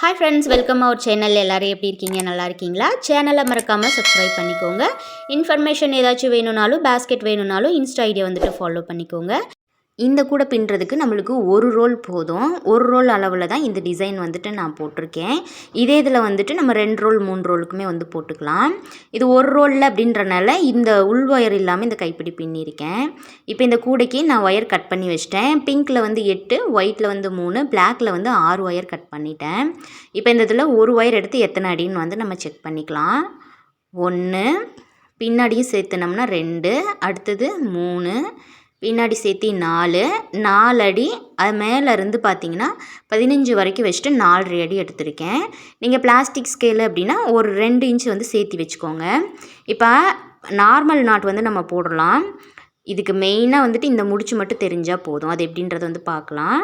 Hi friends welcome our channel எல்லோரும் எப்படி இருக்கீங்க? நல்லா இருக்கீங்களா? சேனலை மறக்காமல் சப்ஸ்கிரைப் பண்ணிக்கோங்க. இன்ஃபர்மேஷன் ஏதாச்சும் வேணும்னாலும் பேஸ்கெட் வேணும்னாலும் இன்ஸ்டா ஐடியா வந்துட்டு ஃபாலோ பண்ணிக்கோங்க. இந்த கூடை பின்னுறதுக்கு நம்மளுக்கு ஒரு ரோல் போதும். ஒரு ரோல் அளவில் தான் இந்த டிசைன் வந்துட்டு நான் போட்டிருக்கேன். இதே இதில் வந்துட்டு நம்ம ரெண்டு ரோல் மூணு ரோலுக்குமே வந்து போட்டுக்கலாம். இது ஒரு ரோலில் அப்படின்றனால இந்த உள் ஒயர் இல்லாமல் இந்த கைப்பிடி பின்னிருக்கேன் இப்போ இந்த கூடைக்கு நான் ஒயர் கட் பண்ணி வச்சிட்டேன். பிங்க்கில் வந்து எட்டு ஒயிட்டில் வந்து மூணு பிளாக்கில் வந்து ஆறு ஒயர் கட் பண்ணிட்டேன். இப்போ இந்த இதில் ஒரு ஒயர் எடுத்து எத்தனை அடின்னு வந்து நம்ம செக் பண்ணிக்கலாம். ஒன்று பின்னாடியும் சேர்த்துனோம்னா ரெண்டு அடுத்தது மூணு பின்னாடி சேர்த்தி நாலு நாலு அடி அது மேலேருந்து பார்த்தீங்கன்னா பதினஞ்சு வரைக்கும் வச்சுட்டு நாலரை அடி எடுத்திருக்கேன். நீங்கள் பிளாஸ்டிக் ஸ்கேலு அப்படின்னா ஒரு ரெண்டு இன்ச் வந்து சேர்த்து வச்சுக்கோங்க. இப்போ நார்மல் நாட் வந்து நம்ம போடலாம். இதுக்கு மெயினாக வந்துட்டு இந்த முடிச்சு மட்டும் தெரிஞ்சால் போதும். அது எப்படின்றத வந்து பார்க்கலாம்.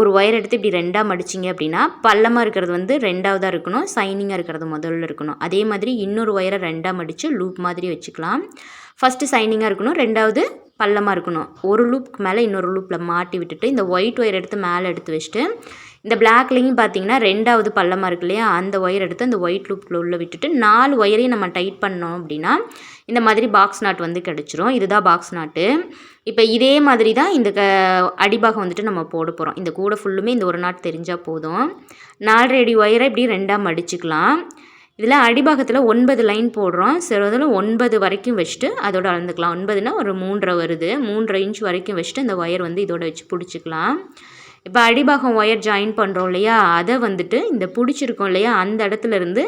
ஒரு ஒயர் எடுத்து இப்படி ரெண்டாக மடிச்சிங்க அப்படின்னா பள்ளமாக இருக்கிறது வந்து ரெண்டாவதாக இருக்கணும். சைனிங்காக இருக்கிறது முதல்ல இருக்கணும். அதே மாதிரி இன்னொரு ஒயரை ரெண்டாக மடித்து லூப் மாதிரி வச்சுக்கலாம். ஃபஸ்ட்டு சைனிங்காக இருக்கணும். ரெண்டாவது பள்ளமாக இருக்கணும். ஒரு லூப்க்கு மேலே இன்னொரு லூப்பில் மாட்டி விட்டுட்டு இந்த ஒயிட் ஒயர் எடுத்து மேலே எடுத்து வச்சுட்டு இந்த பிளாக்லேயும் பார்த்தீங்கன்னா ரெண்டாவது பள்ளமாக இருக்கு இல்லையா? அந்த ஒயர் எடுத்து அந்த ஒயிட் லூப்பில் உள்ளே விட்டுட்டு நாலு ஒயரையும் நம்ம டைட் பண்ணோம் அப்படின்னா இந்த மாதிரி பாக்ஸ் நாட் வந்து கிடச்சிரும். இதுதான் பாக்ஸ் நாட்டு இப்போ இதே மாதிரி தான் இந்த க அடிபாகம் வந்துட்டு நம்ம போட போகிறோம் இந்த கூடை ஃபுல்லுமே இந்த ஒரு நாட் தெரிஞ்சால் போதும். நாலரை அடி ஒயரை இப்படி ரெண்டாக மடிச்சுக்கலாம். இதில் அடிபாகத்தில் ஒன்பது லைன் போடுறோம். சிலதில் ஒன்பது வரைக்கும் வச்சுட்டு அதோட அளந்துக்கலாம். ஒன்பதுனா ஒரு மூன்றரை வருது. மூன்றரை இன்ச் வரைக்கும் வச்சுட்டு அந்த ஒயர் வந்து இதோட வச்சு பிடிச்சிக்கலாம். இப்போ அடிபாகம் ஒயர் ஜாயின் பண்ணுறோம் இல்லையா? அதை வந்துட்டு இந்த பிடிச்சிருக்கோம் இல்லையா? அந்த இடத்துல இருந்து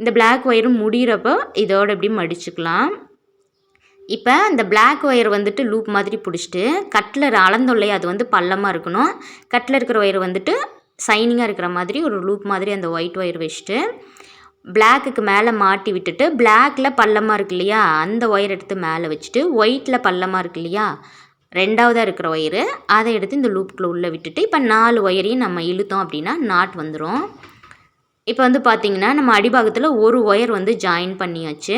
இந்த பிளாக் ஒயரும் முடிகிறப்போ இதோட இப்படி மடிச்சுக்கலாம். இப்போ இந்த பிளாக் ஒயர் வந்துட்டு லூப் மாதிரி பிடிச்சிட்டு கட்லர் அளந்தோம் இல்லையா? அது வந்து பள்ளமாக இருக்கணும். கட்டில் இருக்கிற ஒயர் வந்துட்டு சைனிங்காக இருக்கிற மாதிரி ஒரு லூப் மாதிரி அந்த ஒயிட் ஒயர் வச்சுட்டு பிளாக்குக்கு மேலே மாட்டி விட்டுட்டு பிளாக்கில் பள்ளமாக இருக்கு இல்லையா? அந்த ஒயர் எடுத்து மேலே வச்சுட்டு ஒயிட்டில் பள்ளமாக இருக்கு இல்லையா? ரெண்டாவதாக இருக்கிற ஒயரு அதை எடுத்து இந்த லூப்புக்குள்ளே உள்ளே விட்டுட்டு இப்போ நாலு ஒயரையும் நம்ம இழுத்தோம் அப்படின்னா நாட் வந்துடும் இப்போ வந்து பார்த்திங்கன்னா நம்ம அடிபாகத்தில் ஒரு ஒயர் வந்து ஜாயின் பண்ணியாச்சு.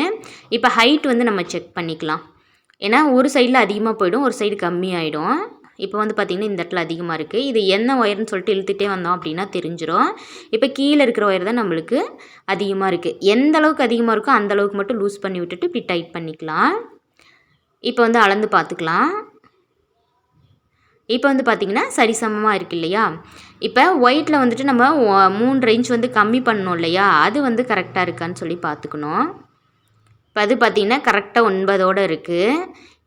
இப்போ ஹைட் வந்து நம்ம செக் பண்ணிக்கலாம். ஏன்னா ஒரு சைடில் அதிகமாக போயிடும் ஒரு சைடு கம்மியாயிடும். இப்போ வந்து பார்த்திங்கன்னா இந்த இடத்துல அதிகமாக இருக்குது இது என்ன ஒயர்னு சொல்லிட்டு இழுத்துட்டே வந்தோம் அப்படின்னா தெரிஞ்சிடும் இப்போ கீழே இருக்கிற ஒயர் தான் நம்மளுக்கு அதிகமாக இருக்குது எந்த அளவுக்கு அதிகமாக இருக்கோ அந்த அளவுக்கு மட்டும் லூஸ் பண்ணி விட்டுட்டு இப்படி டைட் பண்ணிக்கலாம். இப்போ வந்து அளந்து பார்த்துக்கலாம் இப்போ வந்து பார்த்திங்கன்னா சரிசமமாக இருக்குது இல்லையா? இப்போ ஒயிட்டில் வந்துட்டு நம்ம மூன்று இன்ச் வந்து கம்மி பண்ணோம் இல்லையா? அது வந்து கரெக்டாக இருக்கான்னு சொல்லி பார்த்துக்கணும் இப்போ அது பார்த்திங்கன்னா கரெக்டாக ஒன்பதோடு இருக்குது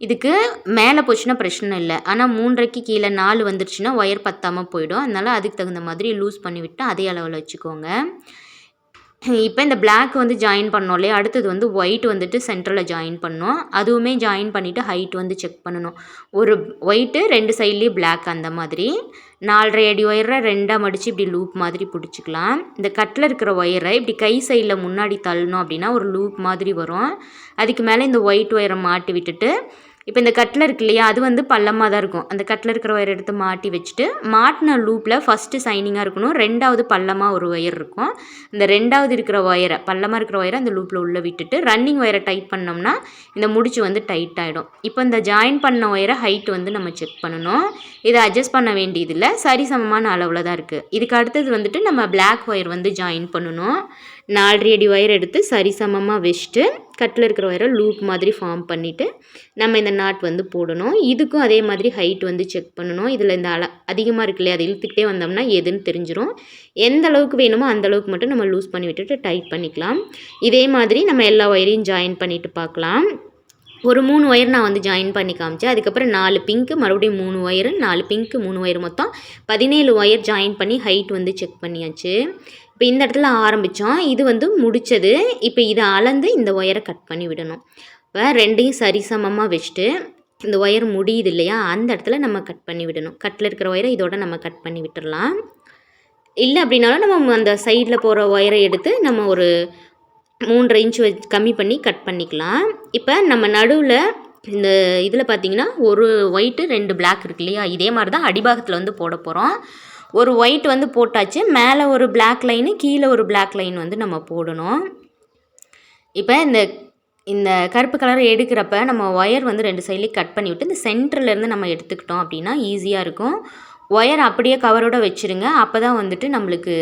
இதுக்கு மேலே போச்சுன்னா பிரச்சனை இல்லை. ஆனால் மூன்றைக்கு கீழே நாலு வந்துருச்சுன்னா ஒயர் பத்தாமல் போயிடும். அதனால் அதுக்கு தகுந்த மாதிரி லூஸ் பண்ணிவிட்டு அதே அளவில் வச்சுக்கோங்க. இப்போ இந்த பிளாக் வந்து ஜாயின் பண்ணோம் இல்லையா? அடுத்தது வந்து ஒயிட் வந்துட்டு சென்டரில் ஜாயின் பண்ணோம். அதுவுமே ஜாயின் பண்ணிவிட்டு ஹைட் வந்து செக் பண்ணணும். ஒரு ஒயிட்டு ரெண்டு சைட்லேயும் பிளாக் அந்த மாதிரி. நாலரை அடி ஒயரை ரெண்டாக மடித்து இப்படி லூப் மாதிரி பிடிச்சிக்கலாம். இந்த கட்டில் இருக்கிற ஒயரை இப்படி கை சைடில் முன்னாடி தள்ளணும் அப்படின்னா ஒரு லூப் மாதிரி வரும். அதுக்கு மேலே இந்த ஒயிட் ஒயரை மாட்டி விட்டுட்டு இப்போ இந்த கட்டில் இருக்கு இல்லையா அது வந்து பள்ளமாக தான் இருக்கும். அந்த கட்டில் இருக்கிற ஒயர் எடுத்து மாட்டி வச்சுட்டு மாட்டின லூப்பில் ஃபஸ்ட்டு சைனிங்காக இருக்கணும். ரெண்டாவது பள்ளமாக ஒரு ஒயர் இருக்கும். இந்த ரெண்டாவது இருக்கிற ஒயரை பள்ளமாக இருக்கிற ஒயரை அந்த லூப்பில் உள்ளே விட்டுட்டு ரன்னிங் ஒயரை டைட் பண்ணோம்னா இந்த முடிச்சு வந்து டைட் ஆகிடும் இப்போ இந்த ஜாயின் பண்ண ஒயரை ஹைட் வந்து நம்ம செக் பண்ணணும். இதை அட்ஜஸ்ட் பண்ண வேண்டியதில்லை. சரிசமமான அளவில் தான் இருக்குது இதுக்கு அடுத்தது வந்துட்டு நம்ம பிளாக் ஒயர் வந்து ஜாயின் பண்ணணும். நாலரை அடி ஒயர் எடுத்து சரிசமமாக வச்சுட்டு கட்டில் இருக்கிற ஒயரை லூப் மாதிரி ஃபார்ம் பண்ணிவிட்டு நம்ம இந்த நாட் வந்து போடணும். இதுக்கும் அதே மாதிரி ஹைட் வந்து செக் பண்ணணும். இதில் இந்த அள அதிகமாக இருக்கு இல்லையா? அதை இழுத்துக்கிட்டே வந்தோம்னா எதுன்னு தெரிஞ்சிடும் எந்த அளவுக்கு வேணுமோ அந்த அளவுக்கு மட்டும் நம்ம லூஸ் பண்ணி விட்டுட்டு டைட் பண்ணிக்கலாம். இதே மாதிரி நம்ம எல்லா ஒயரையும் ஜாயின் பண்ணிவிட்டு பார்க்கலாம். ஒரு மூணு ஒயர் நான் வந்து ஜாயின் பண்ணி காமிச்சேன். அதுக்கப்புறம் நாலு பிங்க்கு மறுபடியும் மூணு ஒயரு நாலு பிங்க்கு மூணு ஒயர் மொத்தம் பதினேழு ஒயர் ஜாயின் பண்ணி ஹைட் வந்து செக் பண்ணியாச்சு. இப்போ இந்த இடத்துல ஆரம்பித்தோம் இது வந்து முடித்தது இப்போ இதை அளந்து இந்த ஒயரை கட் பண்ணி விடணும். இப்போ ரெண்டையும் சரிசமமாக வச்சுட்டு இந்த ஒயர் முடியுது இல்லையா? அந்த இடத்துல நம்ம கட் பண்ணி விடணும். கட்டில் இருக்கிற ஒயரை இதோட நம்ம கட் பண்ணி விட்டுடலாம் இல்லை அப்படின்னாலும் நம்ம அந்த சைடில் போகிற ஒயரை எடுத்து நம்ம ஒரு மூன்றரை இன்ச் வச்சு கம்மி பண்ணி கட் பண்ணிக்கலாம். இப்போ நம்ம நடுவில் இந்த இதில் பார்த்தீங்கன்னா ஒரு ஒயிட்டு ரெண்டு பிளாக் இருக்கு இல்லையா? இதே மாதிரி தான் அடிபாகத்தில் வந்து போட போகிறோம் ஒரு ஒயிட் வந்து போட்டாச்சு. மேலே ஒரு பிளாக் லைனு கீழே ஒரு பிளாக் லைன் வந்து நம்ம போடணும். இப்போ இந்த இந்த கருப்பு கலரை எடுக்கிறப்ப நம்ம ஒயர் வந்து ரெண்டு சைட்லேயும் கட் பண்ணி விட்டு இந்த சென்டர்லேருந்து நம்ம எடுத்துக்கிட்டோம் அப்படின்னா ஈஸியாக இருக்கும். ஒயர் அப்படியே கவரோடு வச்சுருங்க. அப்போ தான் வந்துட்டு நம்மளுக்கு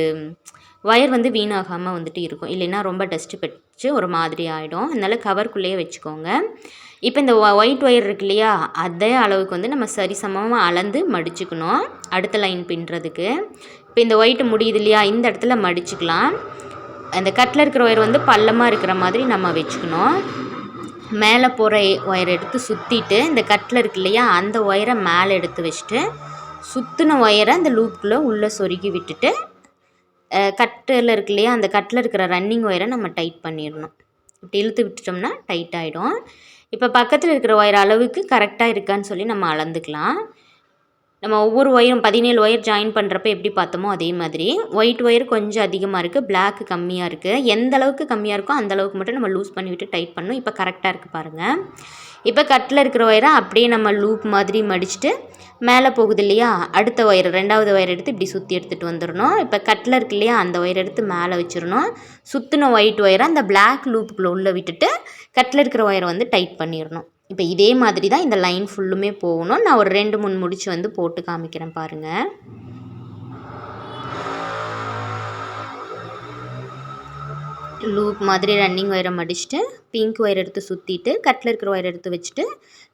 ஒயர் வந்து வீணாகாமல் வந்துட்டு இருக்கும். இல்லைன்னா ரொம்ப டஸ்ட்டு பிடிச்சி ஒரு மாதிரி ஆகிடும் அதனால் கவருக்குள்ளேயே வச்சுக்கோங்க. இப்போ இந்த ஒயிட் ஒயர் இருக்கு இல்லையா அதே அளவுக்கு வந்து நம்ம சரிசமமாக அளந்து மடிச்சுக்கணும். அடுத்த லைன் பின்னுறதுக்கு. இப்போ இந்த ஒயிட் முடியுது இல்லையா இந்த இடத்துல மடிச்சுக்கலாம். அந்த கட்டில் இருக்கிற ஒயர் வந்து பள்ளமாக இருக்கிற மாதிரி நம்ம வச்சுக்கணும். மேலே போகிற ஒயர் எடுத்து சுற்றிட்டு இந்த கட்டில் இருக்கு இல்லையா அந்த ஒயரை மேலே எடுத்து வச்சுட்டு சுற்றின ஒயரை அந்த லூப்புக்குள்ளே உள்ளே சொருகி விட்டுட்டு கட்டில் இருக்கு இல்லையா அந்த கட்டில் இருக்கிற ரன்னிங் ஒயரை நம்ம டைட் பண்ணிடணும். இப்படி இழுத்து விட்டுட்டோம்னா டைட் ஆகிடும் இப்போ பக்கத்தில் இருக்கிற ஒயர் அளவுக்கு கரெக்டாக இருக்கான்னு சொல்லி நம்ம அளந்துக்கலாம். நம்ம ஒவ்வொரு ஒயரும் பதினேழு ஒயர் ஜாயின் பண்ணுறப்ப எப்படி பார்த்தோமோ அதே மாதிரி. ஒயிட் ஒயர் கொஞ்சம் அதிகமாக இருக்குது பிளாக் கம்மியாக இருக்குது எந்த அளவுக்கு கம்மியாக இருக்கோ அந்த அளவுக்கு மட்டும் நம்ம லூஸ் பண்ணி விட்டு டைட் பண்ணணும். இப்போ கரெக்டாக இருக்குது பாருங்கள் இப்போ கட்டில் இருக்கிற ஒயரை அப்படியே நம்ம லூப் மாதிரி மடிச்சுட்டு மேலே போகுது இல்லையா? அடுத்த ஒயர் ரெண்டாவது ஒயர் எடுத்து இப்படி சுற்றி எடுத்துகிட்டு வந்துடணும். இப்போ கட்டில் இருக்கு இல்லையா? அந்த ஒயர் எடுத்து மேலே வச்சிடணும். சுற்றின ஒயிட் ஒயரை அந்த பிளாக் லூப்புக்குள்ளே உள்ளே விட்டுட்டு கட்டில் இருக்கிற ஒயரை வந்து டைட் பண்ணிடணும். இப்போ இதே மாதிரி தான் இந்த லைன் ஃபுல்லுமே போகணும். நான் ஒரு ரெண்டு மூணு முடிச்சு வந்து போட்டு காமிக்கிறேன் பாருங்கள் லூப் மாதிரி ரன்னிங் ஒயரை மடிச்சுட்டு பிங்க் ஒயர் எடுத்து சுற்றிட்டு கட்டில் இருக்கிற ஒயர் எடுத்து வச்சுட்டு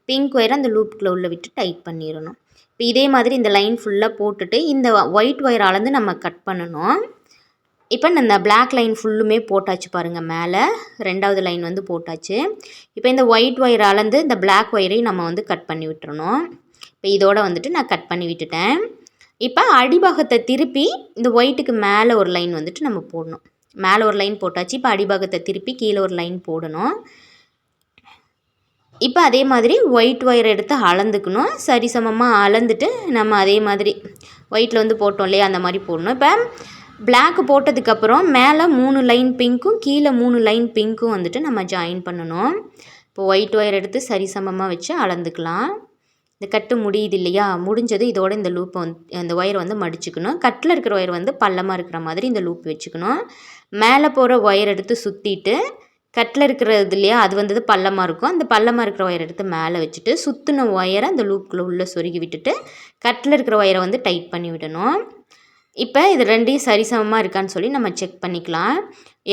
பிங்க் ஒயரை அந்த லூப்புக்குள்ளே உள்ள விட்டு டைட் பண்ணிடணும். இப்போ இதே மாதிரி இந்த லைன் ஃபுல்லாக போட்டுட்டு இந்த ஒயிட் ஒயர் அளந்து நம்ம கட் பண்ணணும். இப்போ இந்த பிளாக் லைன் ஃபுல்லுமே போட்டாச்சு பாருங்கள் மேலே ரெண்டாவது லைன் வந்து போட்டாச்சு. இப்போ இந்த ஒயிட் ஒயர் அளந்து இந்த பிளாக் ஒயரையும் நம்ம வந்து கட் பண்ணி விட்டுறணும். இப்போ இதோட வந்துட்டு நான் கட் பண்ணி விட்டுட்டேன். இப்போ அடிபாகத்தை திருப்பி இந்த ஒயிட்டுக்கு மேலே ஒரு லைன் வந்துட்டு நம்ம போடணும். மேலே ஒரு லைன் போட்டாச்சு இப்போ அடிபாகத்தை திருப்பி கீழே ஒரு லைன் போடணும். இப்போ அதே மாதிரி ஒயிட் ஒயர் எடுத்து அளந்துக்கணும். சரிசமமாக அளந்துட்டு நம்ம அதே மாதிரி ஒயிட்டில் வந்து போட்டோம் இல்லையா அந்த மாதிரி போடணும். இப்போ பிளாக் போட்டதுக்கப்புறம் மேலே மூணு லைன் பிங்க்கும் கீழே மூணு லைன் பிங்க்கும் வந்துட்டு நம்ம ஜாயின் பண்ணணும். இப்போ ஒயிட் ஒயர் எடுத்து சரிசமமாக வச்சு அளந்துக்கலாம். இந்த கட்டு முடியுது இல்லையா? முடிஞ்சது இதோட இந்த லூப்பை வந்து அந்த ஒயர் வந்து மடிச்சுக்கணும். கட்டில் இருக்கிற ஒயர் வந்து பள்ளமாக இருக்கிற மாதிரி இந்த லூப் வச்சுக்கணும். மேலே போகிற ஒயர் எடுத்து சுற்றிட்டு கட்டில் இருக்கிறது இல்லையா? அது வந்து பள்ளமாக இருக்கும். அந்த பள்ளமாக இருக்கிற ஒயர் எடுத்து மேலே வச்சுட்டு சுற்றின ஒயரை அந்த லூப்புக்குள்ளே உள்ளே சொருகி விட்டுட்டு கட்டில் இருக்கிற ஒயரை வந்து டைட் பண்ணி விடணும். இப்போ இது ரெண்டையும் சரிசமமாக இருக்கான்னு சொல்லி நம்ம செக் பண்ணிக்கலாம்.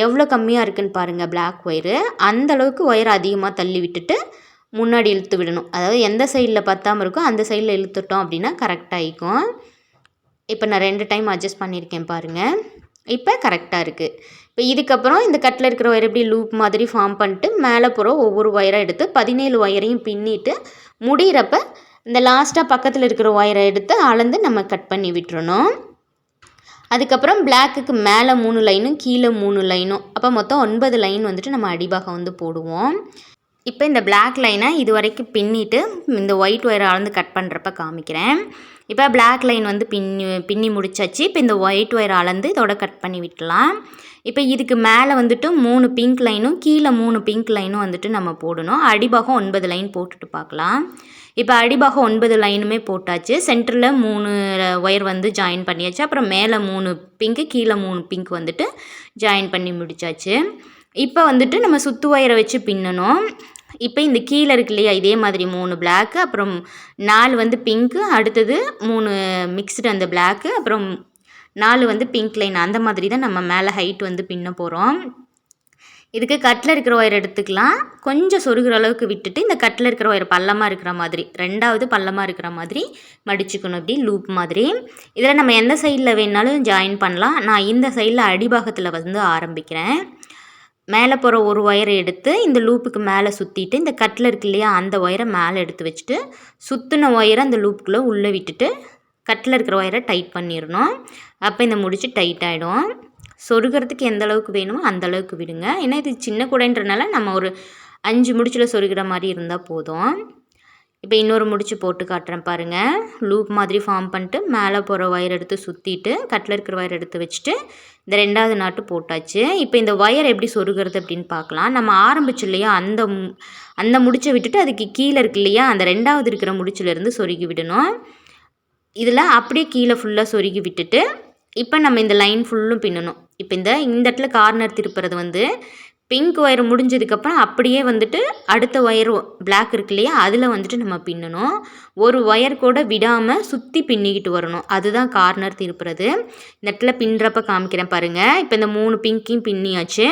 எவ்வளோ கம்மியாக இருக்குன்னு பாருங்கள் பிளாக் ஒயரு அந்த அளவுக்கு ஒயர் அதிகமாக தள்ளி விட்டுட்டு முன்னாடி இழுத்து விடணும். அதாவது எந்த சைடில் பத்தாமல் இருக்கோ அந்த சைடில் இழுத்துட்டோம் அப்படின்னா கரெக்டாகிக்கும் இப்போ நான் ரெண்டு டைம் அட்ஜஸ்ட் பண்ணியிருக்கேன் பாருங்கள் இப்போ கரெக்டாக இருக்குது இப்போ இதுக்கப்புறம் இந்த கட்டில் இருக்கிற ஒயர் எப்படி லூப் மாதிரி ஃபார்ம் பண்ணிட்டு மேலே போகிற ஒவ்வொரு ஒயராக எடுத்து பதினேழு ஒயரையும் பின்னிட்டு முடிகிறப்ப இந்த லாஸ்ட்டாக பக்கத்தில் இருக்கிற ஒயரை எடுத்து அளந்து நம்ம கட் பண்ணி விட்டுறணும். அதுக்கப்புறம் பிளாக்குக்கு மேலே மூணு லைனும் கீழே மூணு லைனும் அப்போ மொத்தம் ஒன்பது லைன் வந்துட்டு நம்ம அடிபாகம் வந்து போடுவோம். இப்போ இந்த பிளாக் லைனை இது வரைக்கும் பின்னிட்டு இந்த ஒயிட் ஒயரை அளந்து கட் பண்ணுறப்ப காமிக்கிறேன். இப்போ பிளாக் லைன் வந்து பின்னி பின்னி முடிச்சாச்சு. இப்போ இந்த ஒயிட் ஒயரை அளந்து இதோட கட் பண்ணி விட்டலாம் இப்போ இதுக்கு மேலே வந்துட்டு மூணு பிங்க் லைனும் கீழே மூணு பிங்க் லைனும் வந்துட்டு நம்ம போடணும். அடிபாகம் ஒன்பது லைன் போட்டுட்டு பார்க்கலாம் இப்போ அடிபாகம் ஒன்பது லைனுமே போட்டாச்சு. சென்டரில் மூணு ஒயர் வந்து ஜாயின் பண்ணியாச்சு. அப்புறம் மேலே மூணு பிங்க்கு கீழே மூணு பிங்க் வந்துட்டு ஜாயின் பண்ணி முடிச்சாச்சு. இப்போ வந்துட்டு நம்ம சுத்து ஒயரை வச்சு பின்னணும். இப்போ இந்த கீழே இருக்கு இல்லையா இதே மாதிரி மூணு பிளாக்கு அப்புறம் நாலு வந்து பிங்க்கு அடுத்தது மூணு மிக்ஸ்டு அந்த பிளாக்கு அப்புறம் நாலு வந்து பிங்க் லைன் அந்த மாதிரி தான் நம்ம மேலே ஹைட் வந்து பின்ன போகிறோம் இதுக்கு கட்டில் இருக்கிற ஒயர் எடுத்துக்கலாம். கொஞ்சம் சொருகிற அளவுக்கு விட்டுட்டு இந்த கட்டில் இருக்கிற ஒயர் பள்ளமாக இருக்கிற மாதிரி ரெண்டாவது பள்ளமாக இருக்கிற மாதிரி மடிச்சுக்கணும். இப்படி லூப் மாதிரி. இதில் நம்ம எந்த சைடில் வேணாலும் ஜாயின் பண்ணலாம். நான் இந்த சைடில் அடிபாகத்தில் வந்து ஆரம்பிக்கிறேன். மேலே போகிற ஒரு ஒயரை எடுத்து இந்த லூப்புக்கு மேலே சுற்றிட்டு இந்த கட்டில் இருக்கு இல்லையா அந்த ஒயரை மேலே எடுத்து வச்சுட்டு சுற்றின ஒயரை அந்த லூப்புக்குள்ளே உள்ளே விட்டுட்டு கட்டில் இருக்கிற ஒயரை டைட் பண்ணிடணும். அப்போ இந்த முடிச்சு டைட் ஆகிடும் சொருகிறதுக்கு எந்த அளவுக்கு வேணுமோ அந்த அளவுக்கு விடுங்க. ஏன்னா இது சின்ன கூடைன்றனால நம்ம ஒரு அஞ்சு முடிச்சில் சொருகிற மாதிரி இருந்தால் போதும். இப்போ இன்னொரு முடிச்சு போட்டு காட்டுறேன் பாருங்கள் லூப் மாதிரி ஃபார்ம் பண்ணிட்டு மேலே போகிற ஒயர் எடுத்து சுற்றிட்டு கட்டில் இருக்கிற ஒயர் எடுத்து வச்சுட்டு இந்த ரெண்டாவது நாட்டு போட்டாச்சு. இப்போ இந்த ஒயர் எப்படி சொருகிறது அப்படின்னு பார்க்கலாம். நம்ம ஆரம்பிச்சு இல்லையா அந்த அந்த முடிச்சை விட்டுட்டு அதுக்கு கீழே இருக்கு இல்லையா அந்த ரெண்டாவது இருக்கிற முடிச்சிலேருந்து சொருகி விடணும். இதில் அப்படியே கீழே ஃபுல்லாக சொருகி விட்டுட்டு இப்போ நம்ம இந்த லைன் ஃபுல்லும் பின்னணும். இப்போ இந்த இந்த இடத்துல கார்னர் திருப்புறது வந்து பிங்க் ஒயர் முடிஞ்சதுக்கப்புறம் அப்படியே வந்துட்டு அடுத்த ஒயர் பிளாக் இருக்கு இல்லையா அதில் வந்துட்டு நம்ம பின்னணும். ஒரு ஒயர் கூட விடாமல் சுற்றி பின்னிக்கிட்டு வரணும். அதுதான் கார்னர் திருப்புறது. இந்த இடத்துல பின்னுறப்ப காமிக்கிறேன் பாருங்கள் இப்போ இந்த மூணு பிங்க்கையும் பின்னியாச்சு.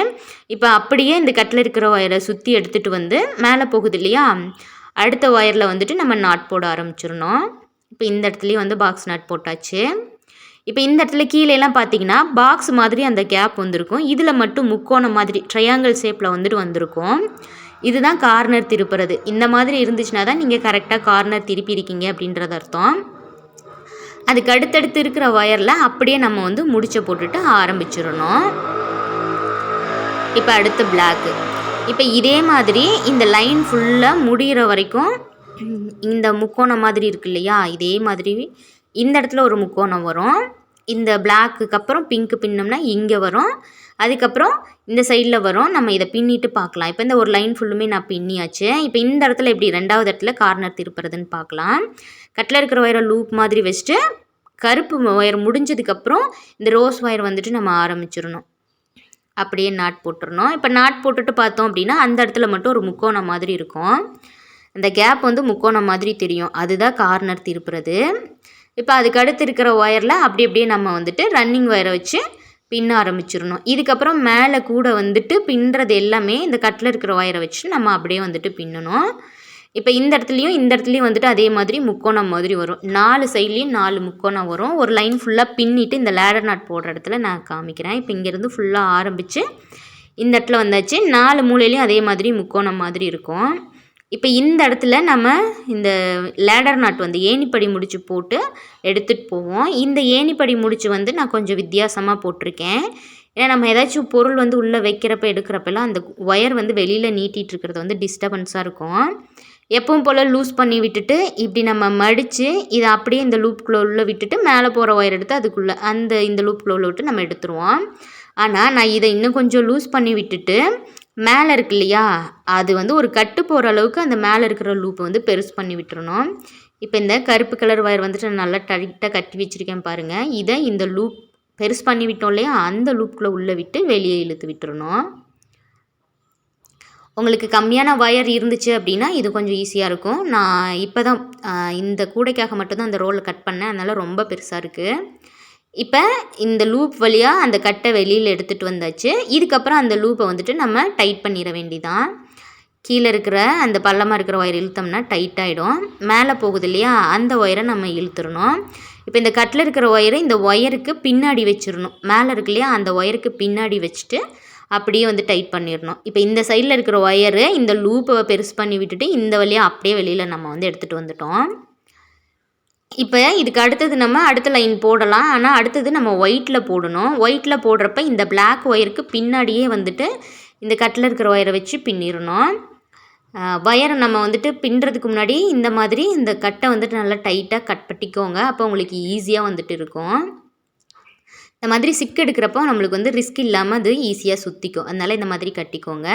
இப்போ அப்படியே இந்த கட்டில் இருக்கிற ஒயரை சுற்றி எடுத்துகிட்டு வந்து மேலே போகுது இல்லையா அடுத்த ஒயரில் வந்துட்டு நம்ம நாட் போட ஆரம்பிச்சிடணும். இப்போ இந்த இடத்துலையும் வந்து பாக்ஸ் நாட் போட்டாச்சு. இப்போ இந்த இடத்துல கீழேலாம் பார்த்தீங்கன்னா பாக்ஸ் மாதிரி அந்த கேப் வந்திருக்கும். இதில் மட்டும் முக்கோணம் மாதிரி ட்ரையாங்கிள் ஷேப்பில் வந்துட்டு வந்திருக்கும். இதுதான் கார்னர் திருப்புறது. இந்த மாதிரி இருந்துச்சுன்னா தான் நீங்கள் கரெக்டாக கார்னர் திருப்பியிருக்கீங்க அப்படின்றது அர்த்தம். அதுக்கு அடுத்தடுத்து இருக்கிற ஒயரில் அப்படியே நம்ம வந்து முடிச்சை போட்டுட்டு ஆரம்பிச்சிடணும். இப்போ அடுத்து பிளாக்கு இப்போ இதே மாதிரி இந்த லைன் ஃபுல்லாக முடிகிற வரைக்கும் இந்த முக்கோணம் மாதிரி இருக்கு இல்லையா? இதே மாதிரி இந்த இடத்துல ஒரு முக்கோணம் வரும். இந்த பிளாக்குக்கு அப்புறம் பிங்க்கு பின்னோம்னா இங்கே வரும். அதுக்கப்புறம் இந்த சைடில் வரும். நம்ம இதை பின்னிட்டு பார்க்கலாம். இப்போ இந்த ஒரு லைன் ஃபுல்லுமே நான் பின்னியாச்சு. இப்போ இந்த இடத்துல எப்படி ரெண்டாவது இடத்துல கார்னர் திருப்புறதுன்னு பார்க்கலாம். கட்டில் இருக்கிற ஒயரை லூப் மாதிரி வச்சுட்டு கருப்பு ஒயர் முடிஞ்சதுக்கப்புறம் இந்த ரோஸ் ஒயர் வந்துட்டு நம்ம ஆரம்பிச்சிடணும். அப்படியே நாட் போட்டுடணும். இப்போ நாட் போட்டுட்டு பார்த்தோம் அப்படின்னா அந்த இடத்துல மட்டும் ஒரு முக்கோணம் மாதிரி இருக்கும். அந்த கேப் வந்து முக்கோணம் மாதிரி தெரியும். அதுதான் கார்னர் திருப்புறது. இப்போ அதுக்கு அடுத்து இருக்கிற ஒயரில் அப்படி அப்படியே நம்ம வந்துட்டு ரன்னிங் ஒயரை வச்சு பின்ன ஆரம்பிச்சிடணும். இதுக்கப்புறம் மேலே கூட வந்துட்டு பின்னுறது எல்லாமே இந்த கட்டில் இருக்கிற ஒயரை வச்சு நம்ம அப்படியே வந்துட்டு பின்னணும். இப்போ இந்த இடத்துலையும் இந்த இடத்துலையும் வந்துட்டு அதே மாதிரி முக்கோணம் மாதிரி வரும். நாலு சைட்லேயும் நாலு முக்கோணம் வரும். ஒரு லைன் ஃபுல்லாக பின்னிட்டு இந்த லேடர் நாட் போடுற இடத்துல நான் காமிக்கிறேன். இப்போ இங்கேருந்து ஃபுல்லாக ஆரம்பித்து இந்த இடத்துல வந்தாச்சு. நாலு மூலையிலையும் அதே மாதிரி முக்கோணம் மாதிரி இருக்கும். இப்போ இந்த இடத்துல நம்ம இந்த லேடர் நாட் வந்து ஏணிப்படி முடிச்சு போட்டு எடுத்துகிட்டு போவோம். இந்த ஏணிப்படி முடிச்சு வந்து நான் கொஞ்சம் வித்தியாசமாக போட்டிருக்கேன். ஏன்னா நம்ம ஏதாச்சும் பொருள் வந்து உள்ளே வைக்கிறப்ப எடுக்கிறப்பெல்லாம் அந்த ஒயர் வந்து வெளியில் நீட்டிகிட்டு இருக்கிறது வந்து டிஸ்டர்பன்ஸாக இருக்கும். எப்பவும் போல் லூஸ் பண்ணி விட்டுட்டு இப்படி நம்ம மடித்து இதை அப்படியே இந்த லூப்குள்ளே உள்ளே விட்டுட்டு மேலே போகிற ஒயர் எடுத்து அதுக்குள்ளே அந்த இந்த லூப்குள்ளே உள்ள விட்டு நம்ம எடுத்துருவோம். ஆனால் நான் இதை இன்னும் கொஞ்சம் லூஸ் பண்ணி விட்டுட்டு மேலே இருக்கு இல்லையா அது வந்து ஒரு கட்டு போகிற அளவுக்கு அந்த மேலே இருக்கிற லூப்பை வந்து பெருசு பண்ணி விட்டுறணும். இப்போ இந்த கருப்பு கலர் ஒயர் வந்துட்டு நான் நல்லா டைட்டாக கட்டி வச்சுருக்கேன் பாருங்கள் இதை இந்த லூப் பெருசு பண்ணி விட்டோம் இல்லையா? அந்த லூப்புக்குள்ளே உள்ளே விட்டு வெளியே இழுத்து விட்டுறணும். உங்களுக்கு கம்மியான ஒயர் இருந்துச்சு அப்படின்னா இது கொஞ்சம் ஈஸியாக இருக்கும். நான் இப்போ தான் இந்த கூடைக்காக மட்டும்தான் அந்த ரோலை கட் பண்ணேன். அதனால் ரொம்ப பெருசாக இருக்குது இப்போ இந்த லூப் வழியாக அந்த கட்டை வெளியில் எடுத்துகிட்டு வந்தாச்சு. இதுக்கப்புறம் அந்த லூப்பை வந்துட்டு நம்ம டைட் பண்ணிட வேண்டிதான். கீழே இருக்கிற அந்த பள்ளமாக இருக்கிற ஒயர் இழுத்தோம்னா டைட் ஆகிடும் மேலே போகுது இல்லையா? அந்த ஒயரை நம்ம இழுத்துடணும் இப்போ இந்த கட்டில் இருக்கிற ஒயரை இந்த ஒயருக்கு பின்னாடி வச்சிடணும். மேலே இருக்கு இல்லையா? அந்த ஒயருக்கு பின்னாடி வச்சுட்டு அப்படியே வந்து டைட் பண்ணிடணும். இப்போ இந்த சைடில் இருக்கிற ஒயரு இந்த லூப்பை பெருசு பண்ணி விட்டுட்டு இந்த வழியாக அப்படியே வெளியில் நம்ம வந்து எடுத்துகிட்டு வந்துட்டோம். இப்போ இதுக்கு அடுத்தது நம்ம அடுத்த லைன் போடலாம். ஆனால் அடுத்தது நம்ம ஒயிட்டில் போடணும். ஒயிட்டில் போடுறப்ப இந்த பிளாக் ஒயருக்கு பின்னாடியே வந்துட்டு இந்த கட்டில் இருக்கிற ஒயரை வச்சு பின்னிடணும். ஒயரை நம்ம வந்துட்டு பின்னுறதுக்கு முன்னாடி இந்த மாதிரி இந்த கட்டை வந்துட்டு நல்லா டைட்டாக கட் பண்ணிக்கோங்க. அப்போ உங்களுக்கு ஈஸியாக வந்துட்டு இருக்கும். இந்த மாதிரி சிக் எடுக்கிறப்போ நம்மளுக்கு வந்து ரிஸ்க் இல்லாமல் அது ஈஸியாக சுற்றிக்கும் அதனால் இந்த மாதிரி கட்டிக்கோங்க.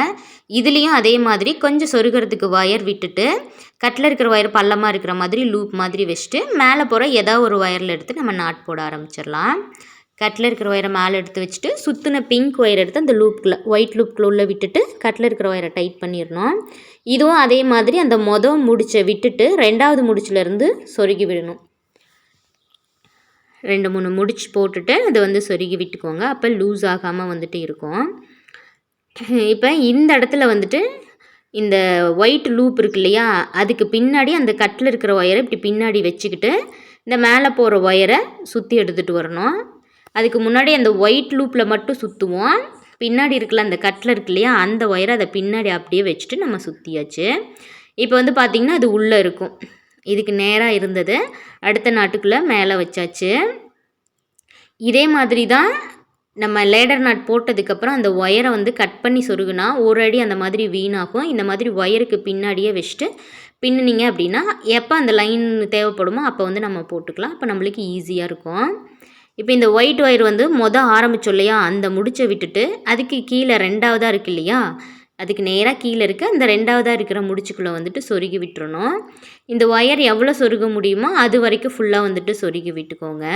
இதுலேயும் அதே மாதிரி கொஞ்சம் சொருகிறதுக்கு ஒயர் விட்டுட்டு கட்டில் இருக்கிற ஒயர் பள்ளமாக இருக்கிற மாதிரி லூப் மாதிரி வச்சுட்டு மேலே போகிற ஏதாவது ஒரு ஒயரில் எடுத்து நம்ம நாட் போட ஆரம்பிச்சிடலாம். கட்டில் இருக்கிற ஒயரை மேலே எடுத்து வச்சுட்டு சுற்றின பிங்க் ஒயர் எடுத்து அந்த லூப்குள்ளே ஒயிட் லூப்புக்குள்ள உள்ளே விட்டுட்டு கட்டில் இருக்கிற ஒயரை டைட் பண்ணிடணும். இதுவும் அதே மாதிரி அந்த மொதல் முடிச்சை விட்டுட்டு ரெண்டாவது முடிச்சிலேருந்து சொருகி விடணும். ரெண்டு மூணு முடிச்சு போட்டுட்டு அதை வந்து சொருகி விட்டுக்கோங்க. அப்போ லூஸ் ஆகாமல் வந்துட்டு இருக்கும். இப்போ இந்த இடத்துல வந்துட்டு இந்த ஒயிட் லூப் இருக்கு இல்லையா? அதுக்கு பின்னாடி அந்த கட்டில் இருக்கிற ஒயரை இப்படி பின்னாடி வச்சுக்கிட்டு இந்த மேலே போகிற ஒயரை சுற்றி எடுத்துகிட்டு வரணும். அதுக்கு முன்னாடி அந்த ஒயிட் லூப்பில் மட்டும் சுற்றுவோம் பின்னாடி இருக்கல அந்த கட்டில் இருக்கு இல்லையா? அந்த ஒயரை அதை பின்னாடி அப்படியே வச்சுட்டு நம்ம சுற்றியாச்சு இப்போ வந்து பார்த்திங்கன்னா அது உள்ளே இருக்கும். இதுக்கு நேராக இருந்தது. அடுத்த நாட்டுக்குள்ளே மேலே வச்சாச்சு. இதே மாதிரி தான் நம்ம லேடர் நாட் போட்டதுக்கப்புறம் அந்த ஒயரை வந்து கட் பண்ணி சொருகுனா ஒரு அடி அந்த மாதிரி வீணாகும். இந்த மாதிரி ஒயருக்கு பின்னாடியே வச்சுட்டு பின்னுனீங்க அப்படின்னா எப்போ அந்த லைன் தேவைப்படுமோ அப்போ வந்து நம்ம போட்டுக்கலாம். அப்போ நம்மளுக்கு ஈஸியாக இருக்கும். இப்போ இந்த ஒயிட் ஒயர் வந்து மொதல் ஆரம்பிச்சோம் இல்லையா? அந்த முடிச்சை விட்டுட்டு அதுக்கு கீழே ரெண்டாவதாக இருக்கு இல்லையா? அதுக்கு நேராக கீழே இருக்க அந்த ரெண்டாவதாக இருக்கிற முடிச்சுக்குள்ளே வந்துட்டு சொருகி விட்டுறணும். இந்த ஒயர் எவ்வளோ சொருக முடியுமோ அது வரைக்கும் ஃபுல்லாக வந்துட்டு சொருகி விட்டுக்கோங்க.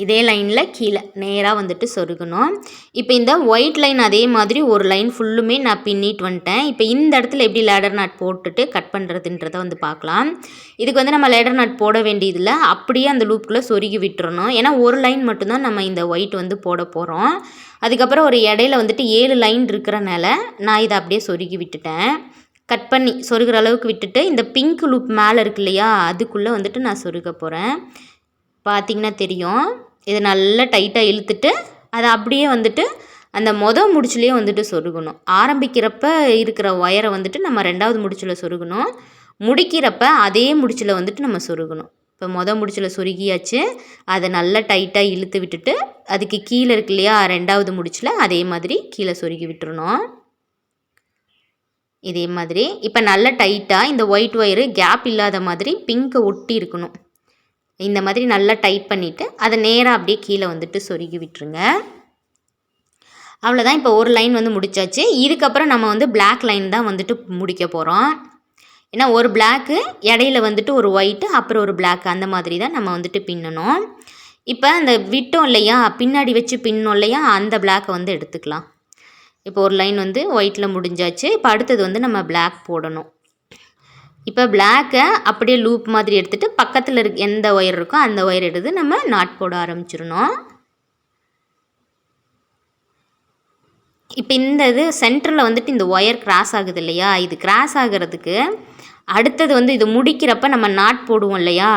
இதே லைனில் கீழே நேராக வந்துட்டு சொருகணும். இப்போ இந்த ஒயிட் லைன் அதே மாதிரி ஒரு லைன் ஃபுல்லுமே நான் பின்னிட்டு வந்துட்டேன். இப்போ இந்த இடத்துல எப்படி லேடர் நாட் போட்டுட்டு கட் பண்ணுறதுன்றதை வந்து பார்க்கலாம். இதுக்கு வந்து நம்ம லேடர் நாட் போட வேண்டியதில்லை. அப்படியே அந்த லூப்புக்குள்ளே சொருகி விட்டுறணும். ஏன்னா ஒரு லைன் மட்டும்தான் நம்ம இந்த ஒயிட் வந்து போட போகிறோம் அதுக்கப்புறம் ஒரு இடையில வந்துட்டு ஏழு லைன் இருக்கிறனால நான் இதை அப்படியே சொருகி விட்டுட்டேன். கட் பண்ணி சொருகிற அளவுக்கு விட்டுட்டு இந்த பிங்க் லூப் மேலே இருக்கு இல்லையா அதுக்குள்ளே வந்துட்டு நான் சொருக போகிறேன் பார்த்திங்கன்னா தெரியும். இதை நல்லா டைட்டாக இழுத்துட்டு அதை அப்படியே வந்துட்டு அந்த மொதல் முடிச்சுலேயே வந்துட்டு சொருகணும். ஆரம்பிக்கிறப்ப இருக்கிற ஒயரை வந்துட்டு நம்ம ரெண்டாவது முடிச்சில் சொருகணும். முடிக்கிறப்ப அதே முடிச்சில் வந்துட்டு நம்ம சொருகணும். இப்போ மொதல் முடிச்சில் சொருகியாச்சு. அதை நல்லா டைட்டாக இழுத்து விட்டுட்டு அதுக்கு கீழே இருக்கு இல்லையா ரெண்டாவது முடிச்சில் அதே மாதிரி கீழே சொருகி விட்டுருணும் இதே மாதிரி. இப்போ நல்லா டைட்டாக இந்த ஒயிட் ஒயரு கேப் இல்லாத மாதிரி பிங்க்கை ஒட்டி இருக்கணும். இந்த மாதிரி நல்லா டைட் பண்ணிவிட்டு அதை நேராக அப்படியே கீழே வந்துட்டு சொருகி விட்டுருங்க. அவ்வளோதான் இப்போ ஒரு லைன் வந்து முடிச்சாச்சு. இதுக்கப்புறம் நம்ம வந்து பிளாக் லைன் தான் வந்துட்டு முடிக்க போகிறோம் ஏன்னா ஒரு பிளாக்கு இடையில வந்துட்டு ஒரு ஒயிட்டு அப்புறம் ஒரு பிளாக் அந்த மாதிரி தான் நம்ம வந்துட்டு பின்னணும். இப்போ அந்த விட்டோம் இல்லையா? பின்னாடி வச்சு பின்னோம் இல்லையா? அந்த பிளாக்கை வந்து எடுத்துக்கலாம். இப்போ ஒரு லைன் வந்து ஒயிட்டில் முடிஞ்சாச்சு. இப்போ அடுத்தது வந்து நம்ம பிளாக் போடணும். இப்போ பிளாக்கை அப்படியே லூப் மாதிரி எடுத்துகிட்டு பக்கத்தில் இருக்க எந்த ஒயர் இருக்கோ அந்த ஒயர் எடுத்து நம்ம நாட் போட ஆரம்பிச்சிடணும். இப்போ இந்த இது சென்டரில் வந்துட்டு இந்த ஒயர் கிராஸ் ஆகுது இல்லையா? இது கிராஸ் ஆகிறதுக்கு அடுத்தது வந்து இது முடிக்கிறப்ப நம்ம நாட் போடுவோம் இல்லையா?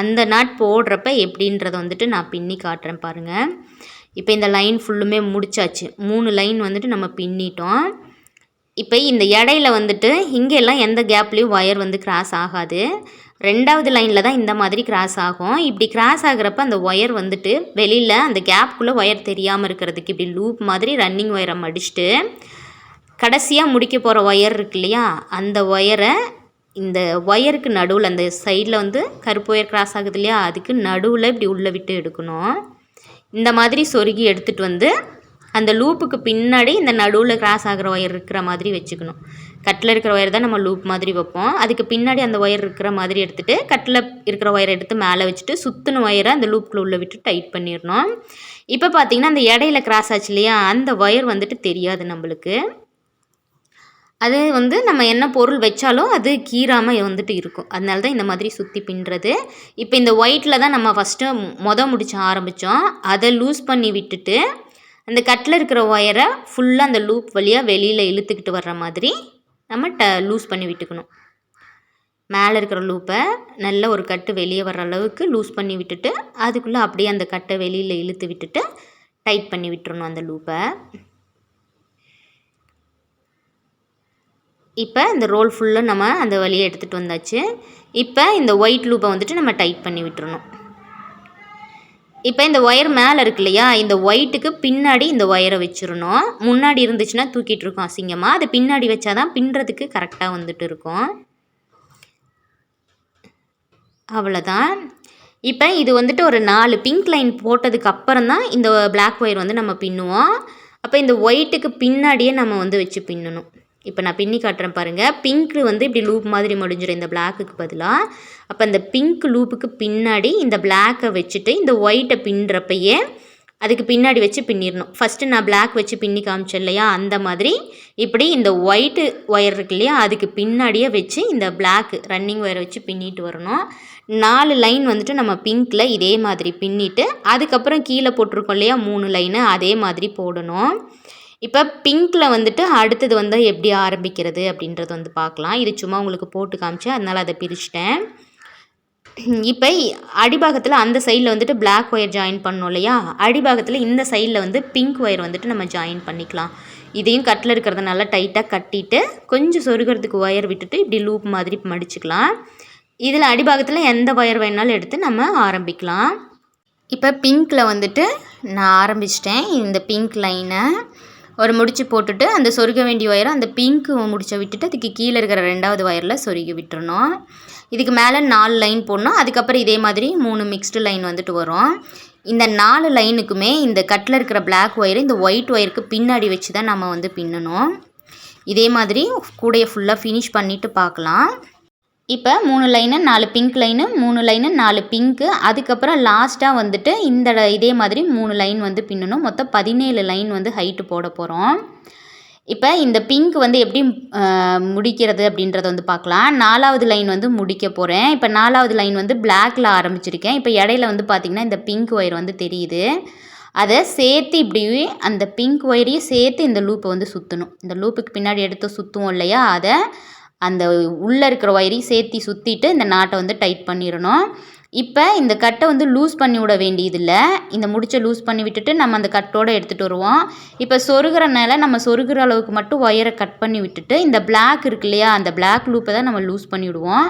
அந்த நாட் போடுறப்ப எப்படின்றத வந்துட்டு நான் பின்னி காட்டுறேன் பாருங்கள் இப்போ இந்த லைன் ஃபுல்லுமே முடிச்சாச்சு. மூணு லைன் வந்துட்டு நம்ம பின்னிட்டோம். இப்போ இந்த இடையில வந்துட்டு இங்கெல்லாம் எந்த கேப்லேயும் ஒயர் வந்து கிராஸ் ஆகாது. ரெண்டாவது லைனில் தான் இந்த மாதிரி கிராஸ் ஆகும். இப்படி கிராஸ் ஆகிறப்ப அந்த ஒயர் வந்துட்டு வெளியில் அந்த கேப்புக்குள்ளே ஒயர் தெரியாமல் இருக்கிறதுக்கு இப்படி லூப் மாதிரி ரன்னிங் ஒயரை மடிச்சுட்டு கடைசியாக முடிக்க போகிற ஒயர் இருக்கு இல்லையா? அந்த ஒயரை இந்த ஒயருக்கு நடுவில் அந்த சைடில் வந்து கருப்பு ஒயர் கிராஸ் ஆகுது இல்லையா? அதுக்கு நடுவில் இப்படி உள்ளே விட்டு எடுக்கணும். இந்த மாதிரி சொருகி எடுத்துகிட்டு வந்து அந்த லூப்புக்கு பின்னாடி இந்த நடுவில் கிராஸ் ஆகிற ஒயர் இருக்கிற மாதிரி வச்சுக்கணும். கட்டில் இருக்கிற ஒயர் தான் நம்ம லூப் மாதிரி வைப்போம். அதுக்கு பின்னாடி அந்த ஒயர் இருக்கிற மாதிரி எடுத்துகிட்டு கட்டில் இருக்கிற ஒயரை எடுத்து மேலே வச்சுட்டு சுற்றின ஒயரை அந்த லூப்புக்குள்ள உள்ள விட்டு டைட் பண்ணிடணும். இப்போ பார்த்தீங்கன்னா அந்த இடையில கிராஸ் ஆச்சு இல்லையா? அந்த ஒயர் வந்துட்டு தெரியாது நம்மளுக்கு. அது வந்து நம்ம என்ன பொருள் வச்சாலும் அது கீறாமல் வந்துட்டு இருக்கும். அதனால தான் இந்த மாதிரி சுற்றி பின்னுறது. இப்போ இந்த ஒயிட்டில் தான் நம்ம ஃபஸ்ட்டு மொதல் முடிச்சு ஆரம்பித்தோம் அதை லூஸ் பண்ணி விட்டுட்டு அந்த கட்டில் இருக்கிற ஒயரை ஃபுல்லாக அந்த லூப் வழியாக வெளியில் இழுத்துக்கிட்டு வர்ற மாதிரி நம்ம ட லூஸ் பண்ணி விட்டுக்கணும். மேலே இருக்கிற லூப்பை நல்ல ஒரு கட்டு வெளியே வர்ற அளவுக்கு லூஸ் பண்ணி விட்டுட்டு அதுக்குள்ளே அப்படியே அந்த கட்டை வெளியில் இழுத்து விட்டுட்டு டைட் பண்ணி விட்டுறணும் அந்த லூப்பை இப்போ இந்த ரோல் ஃபுல்லாக நம்ம அந்த வழியை எடுத்துகிட்டு வந்தாச்சு. இப்போ இந்த ஒயிட் லூப்பை வந்துட்டு நம்ம டைட் பண்ணி விட்டுறணும். இப்போ இந்த ஒயர் மேலே இருக்கு இல்லையா இந்த ஒயிட்டுக்கு பின்னாடி இந்த ஒயரை வச்சிடணும். முன்னாடி இருந்துச்சுன்னா தூக்கிட்டு இருக்கோம் அசிங்கமாக அது பின்னாடி வச்சா தான் பின்னுறதுக்கு கரெக்டாக வந்துட்டு இருக்கும். அவ்வளோதான் இப்போ இது வந்துட்டு ஒரு நாலு பிங்க் லைன் போட்டதுக்கு அப்புறம் தான் இந்த பிளாக் ஒயர் வந்து நம்ம பின்னுவோம். அப்போ இந்த ஒயிட்டுக்கு பின்னாடியே நம்ம வந்து வச்சு பின்னணும். இப்போ நான் பின்னி காட்டுறேன் பாருங்கள் பிங்க்கு வந்து இப்படி லூப் மாதிரி முடிஞ்சிடும் இந்த பிளாக்குக்கு பதிலாக அப்போ இந்த பிங்க் லூப்புக்கு பின்னாடி இந்த பிளாக்கை வச்சுட்டு இந்த ஒயிட்டை பின்னுறப்பையே அதுக்கு பின்னாடி வச்சு பின்னிடணும். ஃபஸ்ட்டு நான் பிளாக் வச்சு பின்னி காமிச்சேன் இல்லையா? அந்த மாதிரி இப்படி இந்த ஒயிட்டு ஒயர் இருக்கு இல்லையா? அதுக்கு பின்னாடியே வச்சு இந்த பிளாக் ரன்னிங் ஒயரை வச்சு பின்னிட்டு வரணும். நாலு லைன் வந்துட்டு நம்ம பிங்க்கில் இதே மாதிரி பின்னிட்டு அதுக்கப்புறம் கீழே போட்டிருக்கோம் இல்லையா? மூணு லைனு அதே மாதிரி போடணும். இப்போ பிங்க்கில் வந்துட்டு அடுத்தது வந்து எப்படி ஆரம்பிக்கிறது அப்படின்றது வந்து பார்க்கலாம். இது சும்மா உங்களுக்கு போட்டு காமிச்சேன். அதனால் அதை பிரிச்சிட்டேன். இப்போ அடிபாகத்தில் அந்த சைடில் வந்துட்டு பிளாக் ஒயர் ஜாயின் பண்ணோம் இல்லையா? அடிபாகத்தில் இந்த சைடில் வந்து பிங்க் ஒயர் வந்துட்டு நம்ம ஜாயின் பண்ணிக்கலாம். இதையும் கட்டில் இருக்கிறத நல்லா டைட்டாக கட்டிட்டு கொஞ்சம் சொருகிறதுக்கு ஒயர் விட்டுட்டு இப்படி லூப் மாதிரி மடிச்சுக்கலாம். இதில் அடிபாகத்தில் எந்த ஒயர் வேணாலும் எடுத்து நம்ம ஆரம்பிக்கலாம். இப்போ பிங்க்கில் வந்துட்டு நான் ஆரம்பிச்சிட்டேன். இந்த பிங்க் லைனை ஒரு முடிச்சு போட்டுட்டு அந்த சொருக வேண்டிய ஒயரை அந்த பிங்க் முடிச்சை விட்டுட்டு அதுக்கு கீழே இருக்கிற ரெண்டாவது ஒயரில் சொருகி விட்டுறணும். இதுக்கு மேலே நாலு லைன் போடணும். அதுக்கப்புறம் இதே மாதிரி மூணு மிக்ஸ்டு லைன் வந்துட்டு வரும். இந்த நாலு லைனுக்குமே இந்த கட்டில் இருக்கிற பிளாக் ஒயர் இந்த ஒயிட் ஒயருக்கு பின்னாடி வச்சு தான் நம்ம வந்து பின்னணும். இதே மாதிரி கூடையை ஃபுல்லாக ஃபினிஷ் பண்ணிவிட்டு பார்க்கலாம். இப்போ மூணு லைனு நாலு பிங்க் லைனு மூணு லைனு நாலு பிங்க்கு அதுக்கப்புறம் லாஸ்ட்டாக வந்துட்டு இந்த இதே மாதிரி மூணு லைன் வந்து பின்னணும். மொத்தம் பதினேழு லைன் வந்து ஹைட்டு போட போகிறோம் இப்போ இந்த பிங்க் வந்து எப்படி முடிக்கிறது அப்படின்றத வந்து பார்க்கலாம். நாலாவது லைன் வந்து முடிக்க போகிறேன் இப்போ நாலாவது லைன் வந்து பிளாக்ல ஆரம்பிச்சிருக்கேன். இப்போ இடையில வந்து பார்த்திங்கன்னா இந்த பிங்க் ஒயர் வந்து தெரியுது. அதை சேர்த்து இப்படி அந்த பிங்க் ஒயரையும் சேர்த்து இந்த லூப்பை வந்து சுற்றணும் இந்த லூப்புக்கு பின்னாடி எடுத்து சுற்றுவோம் இல்லையா? அதை அந்த உள்ளே இருக்கிற ஒயரையும் சேர்த்து சுற்றிட்டு இந்த நாட்டை வந்து டைட் பண்ணிடணும். இப்போ இந்த கட்டை வந்து லூஸ் பண்ணி விட வேண்டியதில்லை. இந்த முடிச்சை லூஸ் பண்ணி விட்டுட்டு நம்ம அந்த கட்டோடு எடுத்துகிட்டு வருவோம். இப்போ சொருகிறனால நம்ம சொருகிற அளவுக்கு மட்டும் ஒயரை கட் பண்ணி விட்டுட்டு இந்த பிளாக் இருக்கு இல்லையா அந்த பிளாக் லூப்பை தான் நம்ம லூஸ் பண்ணி விடுவோம்.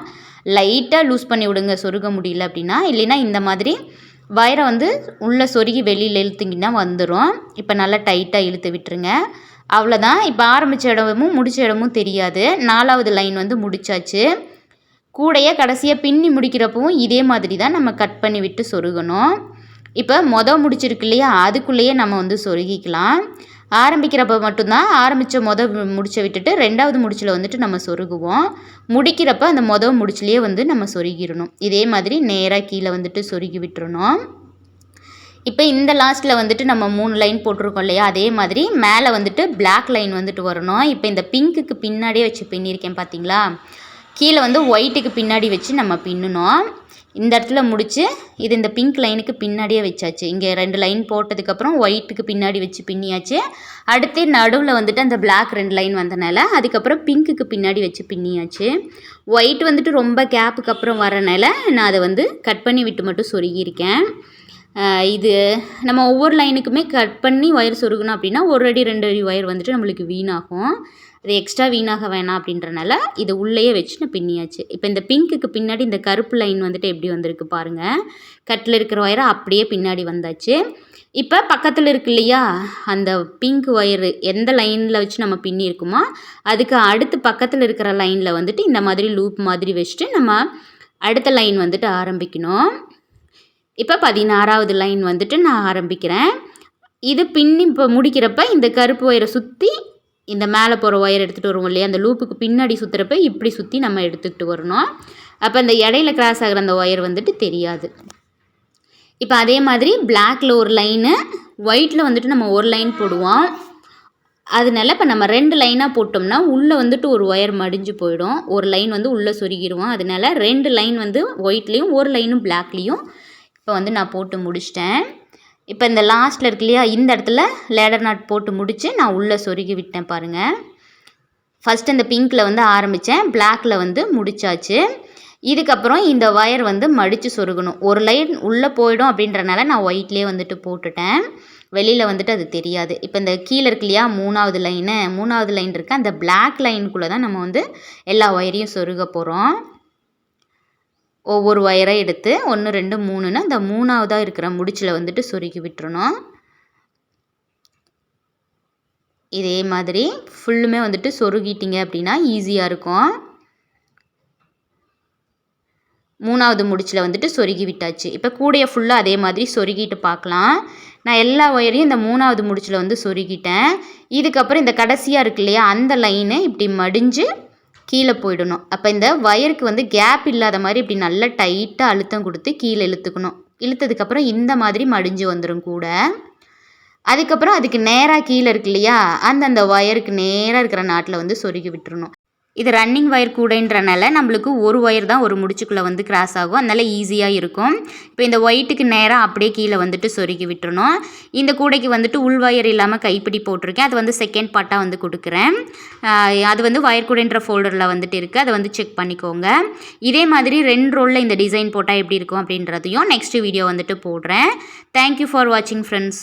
லைட்டாக லூஸ் பண்ணி விடுங்க சொருக முடியல அப்படின்னா. இல்லைன்னா இந்த மாதிரி வயரை வந்து உள்ளே சொருகி வெளியில் இழுத்துங்கன்னா வந்துடும் இப்போ நல்லா டைட்டாக இழுத்து விட்டுருங்க. அவ்வளோதான் இப்போ ஆரம்பித்த இடமும் முடித்த இடமும் தெரியாது. நாலாவது லைன் வந்து முடிச்சாச்சு. கூடையே கடைசியாக பின்னி முடிக்கிறப்பவும் இதே மாதிரி தான் நம்ம கட் பண்ணி விட்டு சொருகணும். இப்போ மொதல் முடிச்சிருக்கு இல்லையா? அதுக்குள்ளேயே நம்ம வந்து சொருகிக்கலாம். ஆரம்பிக்கிறப்ப மட்டும்தான் ஆரம்பித்த மொதல் முடிச்சை விட்டுட்டு ரெண்டாவது முடிச்சில் வந்துட்டு நம்ம சொருகுவோம். முடிக்கிறப்ப அந்த மொதல் முடிச்சிலேயே வந்து நம்ம சொருகிடணும். இதே மாதிரி நேராக கீழே வந்துட்டு சொருகி விட்டுறணும். இப்போ இந்த லாஸ்ட்டில் வந்துட்டு நம்ம மூணு லைன் போட்டிருக்கோம் இல்லையா? அதே மாதிரி மேலே வந்துட்டு பிளாக் லைன் வந்துட்டு வரணும். இப்போ இந்த பிங்க்குக்கு பின்னாடியே வச்சு பின்னிருக்கேன் பார்த்தீங்களா கீழே வந்து ஒயிட்டுக்கு பின்னாடி வச்சு நம்ம பின்னணும் இந்த இடத்துல முடித்து இது இந்த பிங்க் லைனுக்கு பின்னாடியே வச்சாச்சு. இங்கே ரெண்டு லைன் போட்டதுக்கப்புறம் ஒயிட்டுக்கு பின்னாடி வச்சு பின்னியாச்சு. அடுத்து நடுவில் வந்துட்டு அந்த பிளாக் ரெண்டு லைன் வந்தனால அதுக்கப்புறம் பிங்க்குக்கு பின்னாடி வச்சு பின்னியாச்சு. ஒயிட் வந்துட்டு ரொம்ப கேப்புக்கு அப்புறம் வரனால நான் அதை வந்து கட் பண்ணி விட்டு மட்டும் சொருகியிருக்கேன். இது நம்ம ஒவ்வொரு லைனுக்குமே கட் பண்ணி ஒயர் சொருகணும் அப்படின்னா ஒரு அடி ரெண்டு அடி ஒயர் வந்துட்டு நம்மளுக்கு வீணாகும். அது எக்ஸ்ட்ரா வீணாக வேணாம் அப்படின்றனால இதை உள்ளேயே வச்சு நான் பின்னியாச்சு. இப்போ இந்த பிங்க்குக்கு பின்னாடி இந்த கருப்பு லைன் வந்துட்டு எப்படி வந்திருக்கு பாருங்கள் கட்டில் இருக்கிற ஒயரை அப்படியே பின்னாடி வந்தாச்சு. இப்போ பக்கத்தில் இருக்கு இல்லையா? அந்த பிங்க் ஒயரு எந்த லைனில் வச்சு நம்ம பின்னியிருக்குமோ அதுக்கு அடுத்து பக்கத்தில் இருக்கிற லைனில் வந்துட்டு இந்த மாதிரி லூப் மாதிரி வச்சுட்டு நம்ம அடுத்த லைன் வந்துட்டு ஆரம்பிக்கணும். இப்போ பதினாறாவது லைன் வந்துட்டு நான் ஆரம்பிக்கிறேன். இது பின்னி இப்போ முடிக்கிறப்ப இந்த கருப்பு ஒயரை சுற்றி இந்த மேலே போகிற ஒயர் எடுத்துகிட்டு வருவோம் இல்லையா? அந்த லூப்புக்கு பின்னாடி சுற்றுறப்ப இப்படி சுற்றி நம்ம எடுத்துக்கிட்டு வரணும். அப்போ இந்த இடையில கிராஸ் ஆகிற அந்த ஒயர் வந்துட்டு தெரியாது. இப்போ அதே மாதிரி பிளாக்ல ஒரு லைனு ஒயிட்டில் வந்துட்டு நம்ம ஒரு லைன் போடுவோம். அதனால இப்போ நம்ம ரெண்டு லைனாக போட்டோம்னா உள்ளே வந்துட்டு ஒரு ஒயர் மடிஞ்சு போயிடும். ஒரு லைன் வந்து உள்ளே சொருகிடுவோம். அதனால ரெண்டு லைன் வந்து ஒயிட்லேயும் ஒரு லைனும் பிளாக்லேயும் இப்போ வந்து நான் போட்டு முடிச்சிட்டேன். இப்போ இந்த லாஸ்ட்டில் இருக்கு இல்லையா இந்த இடத்துல லேடர் நாட் போட்டு முடித்து நான் உள்ளே சொருகி விட்டேன் பாருங்கள் ஃபஸ்ட்டு இந்த பிங்க்கில் வந்து ஆரம்பித்தேன் பிளாக்கில் வந்து முடிச்சாச்சு. இதுக்கப்புறம் இந்த ஒயர் வந்து மடித்து சொருகணும். ஒரு லைன் உள்ளே போயிடும் அப்படின்றனால நான் ஒயிட்லேயே வந்துட்டு போட்டுட்டேன். வெளியில் வந்துட்டு அது தெரியாது. இப்போ இந்த கீழே இருக்கு இல்லையா மூணாவது லைனு மூணாவது லைன் இருக்குது அந்த பிளாக் லைனுக்குள்ளே தான் நம்ம வந்து எல்லா ஒயரையும் சொருக போகிறோம் ஒவ்வொரு ஒயரை எடுத்து ஒன்று ரெண்டு மூணுன்னு அந்த மூணாவதாக இருக்கிற முடிச்சில் வந்துட்டு சொருகி விட்டுறணும். இதே மாதிரி ஃபுல்லுமே வந்துட்டு சொருகிட்டீங்க அப்படின்னா ஈஸியாக இருக்கும். மூணாவது முடிச்சில் வந்துட்டு சொருகி விட்டாச்சு. இப்போ கூடைய ஃபுல்லாக அதே மாதிரி சொருகிட்டு பார்க்கலாம் நான் எல்லா ஒயரையும் இந்த மூணாவது முடிச்சில் வந்து சொருகிட்டேன். இதுக்கப்புறம் இந்த கடைசியாக இருக்கு இல்லையா அந்த லைனை இப்படி மடிஞ்சு கீழே போயிடணும். அப்போ இந்த ஒயருக்கு வந்து கேப் இல்லாத மாதிரி இப்படி நல்லா டைட்டாக அழுத்தம் கொடுத்து கீழே இழுத்துக்கணும். இழுத்ததுக்கப்புறம் இந்த மாதிரி மடிஞ்சு வந்துடும் கூட. அதுக்கப்புறம் அதுக்கு நேராக கீழே இருக்கு இல்லையா? அந்த அந்த ஒயருக்கு நேராக இருக்கிற நாட்டில் வந்து சொருகி விட்டுறணும். இது ரன்னிங் ஒயர் கூடைன்றனால நம்மளுக்கு ஒரு ஒயர் தான் ஒரு முடிச்சுக்குள்ளே வந்து கிராஸ் ஆகும். அதனால் ஈஸியாக இருக்கும். இப்போ இந்த ஒயிட்டுக்கு நேராக அப்படியே கீழே வந்துட்டு சொருகி விட்டுறணும். இந்த கூடைக்கு வந்துட்டு உள் ஒயர் இல்லாமல் கைப்பிடி போட்டிருக்கேன். அது வந்து செகண்ட் பார்ட்டாக வந்து கொடுக்குறேன். அது வந்து ஒயர் கூடைன்ற ஃபோல்டரில் வந்துட்டு இருக்குது அதை வந்து செக் பண்ணிக்கோங்க. இதே மாதிரி ரெண்டு ரோலில் இந்த டிசைன் போட்டால் எப்படி இருக்கும் அப்படின்றதையும் நெக்ஸ்ட் வீடியோ வந்துட்டு போடுறேன். தேங்க்யூ ஃபார் வாட்சிங் ஃப்ரெண்ட்ஸ்